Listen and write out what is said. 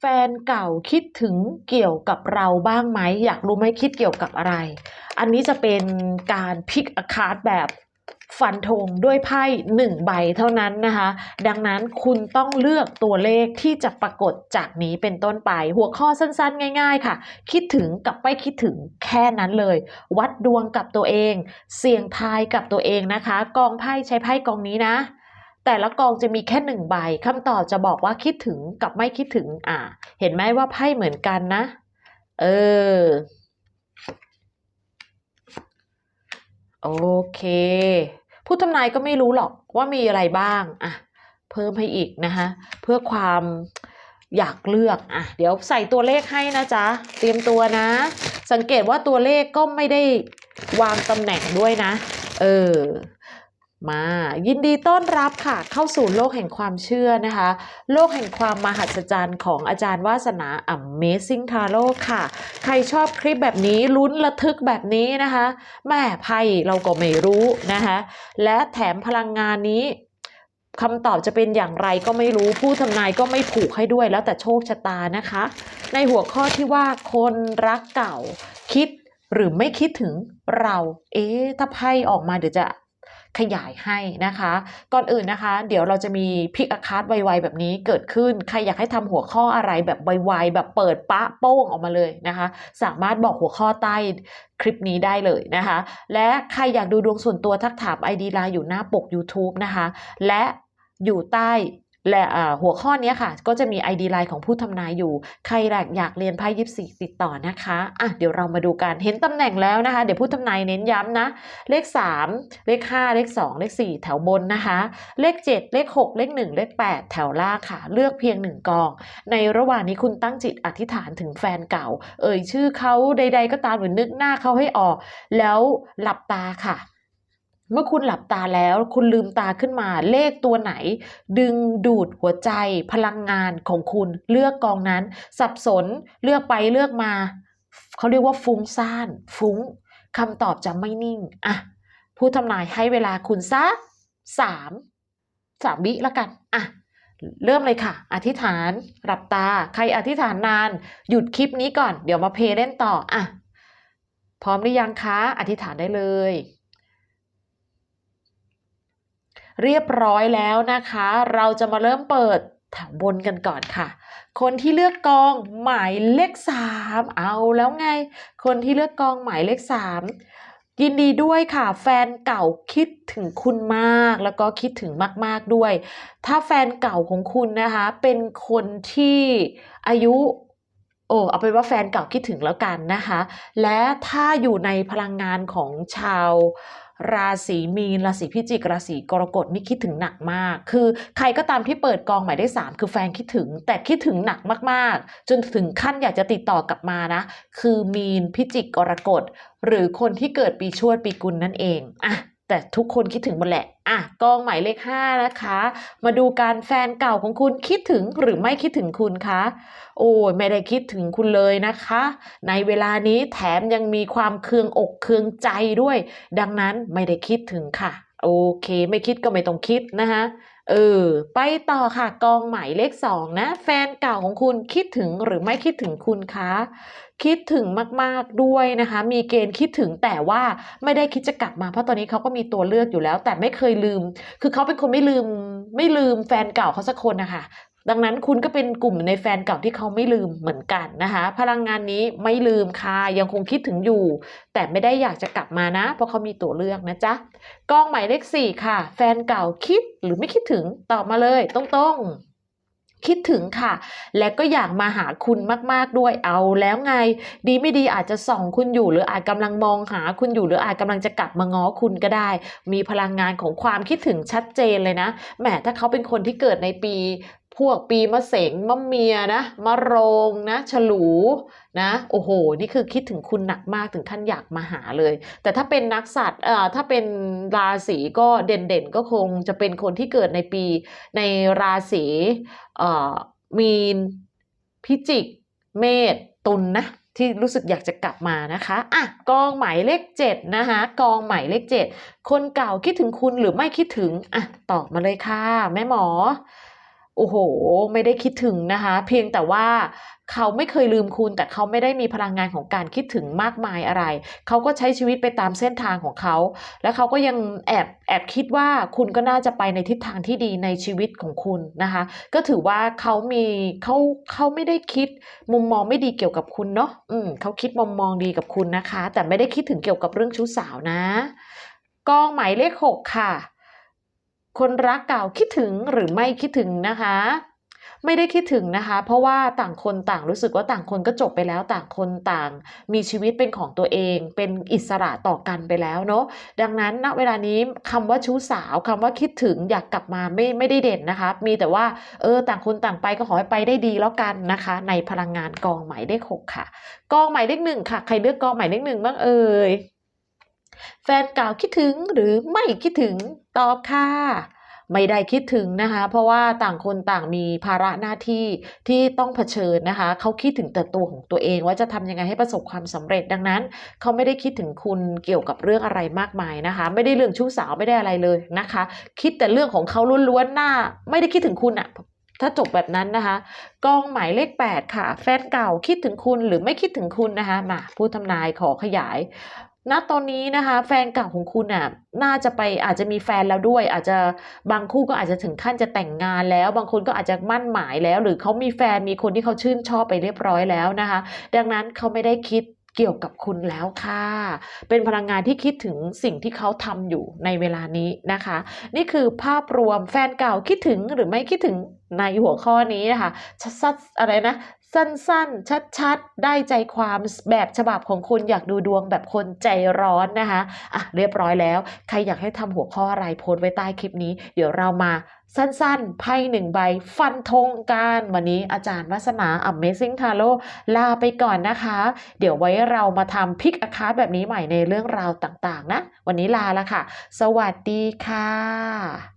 แฟนเก่าคิดถึงเกี่ยวกับเราบ้างไหม อยากรู้ไหมคิดเกี่ยวกับอะไร อันนี้จะเป็นการพิกอาคาร์ดแบบฟันธงด้วยไพ่หนึ่งใบเท่านั้นนะคะ ดังนั้นคุณต้องเลือกตัวเลขที่จะปรากฏจากนี้เป็นต้นไป หัวข้อสั้นๆ ง่าย ๆ ค่ะ คิดถึงกับไม่คิดถึงแค่นั้นเลย วัดดวงกับตัวเอง เสี่ยงทายกับตัวเองนะคะ กองไพ่ใช้ไพ่กองนี้นะ แต่ละกองจะมีแค่หนึ่งใบคำตอบจะบอกว่าคิดถึงกับไม่คิดถึง อ่า เห็นไหมว่าไพ่เหมือนกันนะ เออ โอเค ผู้ทำนายก็ไม่รู้หรอกว่ามีอะไรบ้าง อะ เพิ่มให้อีกนะคะเพื่อความอยากเลือก อะ เดี๋ยวใส่ตัวเลขให้นะจ๊ะ เตรียมตัวนะ สังเกตว่าตัวเลขก็ไม่ได้วางตำแหน่งด้วยนะ เออ มายินดีต้อนรับค่ะเข้าสู่โลกแห่งความเชื่อนะคะ โลกแห่งความมหัศจรรย์ของอาจารย์วาสนา Amazing Tarot ค่ะ ใครชอบคลิปแบบนี้ลุ้นระทึกแบบนี้นะคะแม่ไพ่เราก็ไม่รู้นะคะ และแถมพลังงานนี้คำตอบจะเป็นอย่างไรก็ไม่รู้ผู้ทำนายก็ไม่ผูกให้ด้วยแล้วแต่โชคชะตานะคะ ในหัวข้อที่ว่าคนรักเก่าคิดหรือไม่คิดถึงเรา เอ๊ะถ้าไพ่ออกมาเดี๋ยวจะ ขยายให้นะคะ ก่อนอื่นนะคะ เดี๋ยวเราจะมีพิกอาคาดไวๆแบบนี้เกิดขึ้น ใครอยากให้ทำหัวข้ออะไรแบบไวๆแบบเปิดปะโป้งออกมาเลยนะคะ สามารถบอกหัวข้อใต้คลิปนี้ได้เลยนะคะ และใครอยากดูดวงส่วนตัวทักถาม ID ไลน์อยู่หน้าปก YouTube นะคะ และอยู่ใต้ และหัวข้อนี้ค่ะ ก็จะมี ID ไลน์ของผู้ทำนายอยู่ ใครอยากอยากเรียนไพ่ยิปซีติดต่อนะคะอะเดี๋ยวเรามาดูกันเห็นตำแหน่งแล้วนะคะ เดี๋ยวผู้ทำนายเน้นย้ำนะ เลข 3 เลข 5 เลข 2 เลข 4 แถวบนนะคะ เลข 7 เลข 6 เลข 1 เลข 8 แถวล่างค่ะ เลือกเพียง 1 กอง ในระหว่างนี้คุณตั้งจิตอธิษฐานถึงแฟนเก่า เอ่ยชื่อเขาใด ๆ ก็ตามหรือนึกหน้าเขาให้ออก แล้วหลับตาค่ะ เมื่อคุณหลับตาแล้ว คุณลืมตาขึ้นมาเลขตัวไหน ดึงดูดหัวใจ พลังงานของคุณเลือกกองนั้น สับสนเลือกไปเลือกมา เขาเรียกว่าฟุ้งซ่าน ฟุ้งคำตอบจะไม่นิ่งอะผู้ทำนายให้เวลาคุณสักสามสามวิแล้วกันอะเริ่มเลยค่ะ อธิษฐานหลับตา ใครอธิษฐานนาน หยุดคลิปนี้ก่อน เดี๋ยวมาเพลย์เล่นต่ออะพร้อมหรือยังคะ อธิษฐานได้เลย เรียบร้อยแล้วนะคะ เราจะมาเริ่มเปิดแถวบนกันก่อนค่ะ คนที่เลือกกองหมายเลขสามเอาแล้วไง คนที่เลือกกองหมายเลขสามยินดีด้วยค่ะ แฟนเก่าคิดถึงคุณมาก แล้วก็คิดถึงมาก ๆด้วย ถ้าแฟนเก่าของคุณนะคะ เป็นคนที่อายุโอ้เอาเป็นว่าแฟนเก่าคิดถึงแล้วกันนะคะ และถ้าอยู่ในพลังงานของชาว ราศีมีน ราศีพิจิก ราศีกรกฎนี่คิดถึงหนักมาก คือใครก็ตามที่เปิดกองหมายได้สามคือแฟนคิดถึง แต่คิดถึงหนักมากๆ จนถึงขั้นอยากจะติดต่อกลับมานะ คือมีนพิจิกกรกฎหรือคนที่เกิดปีชวดปีกุลนั่นเองอะ แต่ทุกคนคิดถึงหมดแหละ อะกองหมายเลขห้านะคะ มาดูการแฟนเก่าของคุณคิดถึงหรือไม่คิดถึงคุณคะ โอ้ยไม่ได้คิดถึงคุณเลยนะคะ ในเวลานี้แถมยังมีความเคืองอกเคืองใจด้วย ดังนั้นไม่ได้คิดถึงค่ะ โอเคไม่คิดก็ไม่ต้องคิดนะคะเออไปต่อค่ะกองหมายเลขสองนะ แฟนเก่าของคุณคิดถึงหรือไม่คิดถึงคุณคะคิดถึงมากๆด้วยนะคะ มีเกณฑ์คิดถึงแต่ว่าไม่ได้คิดจะกลับมาเพราะตอนนี้เขาก็มีตัวเลือกอยู่แล้ว แต่ไม่เคยลืม คือเขาเป็นคนไม่ลืมไม่ลืมแฟนเก่าเขาสักคนนะคะ ดังนั้นคุณก็เป็นกลุ่มในแฟนเก่าที่เขาไม่ลืมเหมือนกันนะคะ พลังงานนี้ไม่ลืมค่ะยังคงคิดถึงอยู่ แต่ไม่ได้อยากจะกลับมานะ เพราะเขามีตัวเลือกนะจ๊ะกองหมายเลขสี่ค่ะ แฟนเก่าคิดหรือไม่คิดถึงตอบมาเลยตรงๆคิดถึงค่ะ และก็อยากมาหาคุณมาก ๆ ด้วยเอาแล้วไง ดีไม่ดีอาจจะส่องคุณอยู่ หรืออาจกำลังมองหาคุณอยู่ หรืออาจกำลังจะกลับมาง้อคุณก็ได้ มีพลังงานของความคิดถึงชัดเจนเลยนะแหมถ้าเขาเป็นคนที่เกิดในปี พวกปีมะเสงมะเมียนะมะโรงนะฉลูนะโอ้โห นี่คือคิดถึงคุณหนักมากถึงขั้นอยากมาหาเลย แต่ถ้าเป็นนักสัตว์เอ่อถ้าเป็นราศีก็เด่นๆ ก็คงจะเป็นคนที่เกิดในปีในราศีเอ่อมีนพิจิก เมษตุลนะที่รู้สึกอยากจะกลับมานะคะอะกองหมายเลขเจ็ดนะคะกองหมายเลขเจ็ดคนเก่าคิดถึงคุณหรือไม่คิดถึงอะตอบมาเลยค่ะ แม่หมอ โอ้โห ไม่ได้คิดถึงนะคะ เพียงแต่ว่าเขาไม่เคยลืมคุณ แต่เขาไม่ได้มีพลังงานของการคิดถึงมากมายอะไร เขาก็ใช้ชีวิตไปตามเส้นทางของเขา แล้วเขาก็ยังแอบแอบคิดว่าคุณก็น่าจะไปในทิศทางที่ดีในชีวิตของคุณนะคะ ก็ถือว่าเขามีเขาเขาไม่ได้คิดมุมมองไม่ดีเกี่ยวกับคุณเนาะอืมเขาคิดมุมมองดีกับคุณนะคะ แต่ไม่ได้คิดถึงเกี่ยวกับเรื่องชู้สาวนะกองหมายเลขหกค่ะ คนรักเก่าคิดถึงหรือไม่คิดถึงนะคะ ไม่ได้คิดถึงนะคะ เพราะว่าต่างคนต่างรู้สึกว่าต่างคนก็จบไปแล้วต่างคนต่าง มีชีวิตเป็นของตัวเอง เป็นอิสระต่อกันไปแล้วเนาะดังนั้นณเวลานี้คำว่าชู้สาวคำว่าคิดถึงอยากกลับมาไม่ไม่ได้เด่นนะคะ มีแต่ว่าเออต่างคนต่างไปก็ขอให้ไปได้ดีแล้วกันนะคะ ในพลังงานกองหมายเลขหกค่ะ กองหมายเลขหนึ่งค่ะ ใครเลือกกองหมายเลขหนึ่งบ้างเอ่ย แฟนเก่าคิดถึงหรือไม่คิดถึงตอบค่ะไม่ได้คิดถึงนะคะ เพราะว่าต่างคนต่างมีภาระหน้าที่ที่ต้องเผชิญนะคะ เขาคิดถึงแต่ตัวของตัวเองว่าจะทำยังไงให้ประสบความสำเร็จดังนั้น เขาไม่ได้คิดถึงคุณเกี่ยวกับเรื่องอะไรมากมายนะคะ ไม่ได้เรื่องชู้สาวไม่ได้อะไรเลยนะคะ คิดแต่เรื่องของเขาล้วนๆหน้า ไม่ได้คิดถึงคุณอะถ้าจบแบบนั้นนะคะกองหมายเลข 8 ค่ะ แฟนเก่าคิดถึงคุณหรือไม่คิดถึงคุณนะคะมาผู้ทำนายขอขยาย ณตอนนี้นะคะแฟนเก่าของคุณอะน่าจะไปอาจจะมีแฟนแล้วด้วย อาจจะบางคู่ก็อาจจะถึงขั้นจะแต่งงานแล้ว บางคนก็อาจจะมั่นหมายแล้ว หรือเขามีแฟนมีคนที่เขาชื่นชอบไปเรียบร้อยแล้วนะคะ ดังนั้นเขาไม่ได้คิดเกี่ยวกับคุณแล้วค่ะ เป็นพลังงานที่คิดถึงสิ่งที่เขาทำอยู่ในเวลานี้นะคะ นี่คือภาพรวมแฟนเก่าคิดถึงหรือไม่คิดถึงในหัวข้อนี้นะคะ ชัดอะไรนะ สั้นๆ ชัดๆ ได้ใจความแบบฉบับของคุณอยากดูดวงแบบคนใจร้อนนะคะอะเรียบร้อยแล้ว ใครอยากให้ทำหัวข้ออะไรโพสไว้ใต้คลิปนี้ เดี๋ยวเรามาสั้นๆ ไพ่หนึ่งใบ ฟันธงกันวันนี้อาจารย์วัสนา Amazing Tarot ลาไปก่อนนะคะ เดี๋ยวไว้เรามาทำพิกอาคาแบบนี้ใหม่ในเรื่องราวต่างๆ นะ วันนี้ลาละค่ะ สวัสดีค่ะ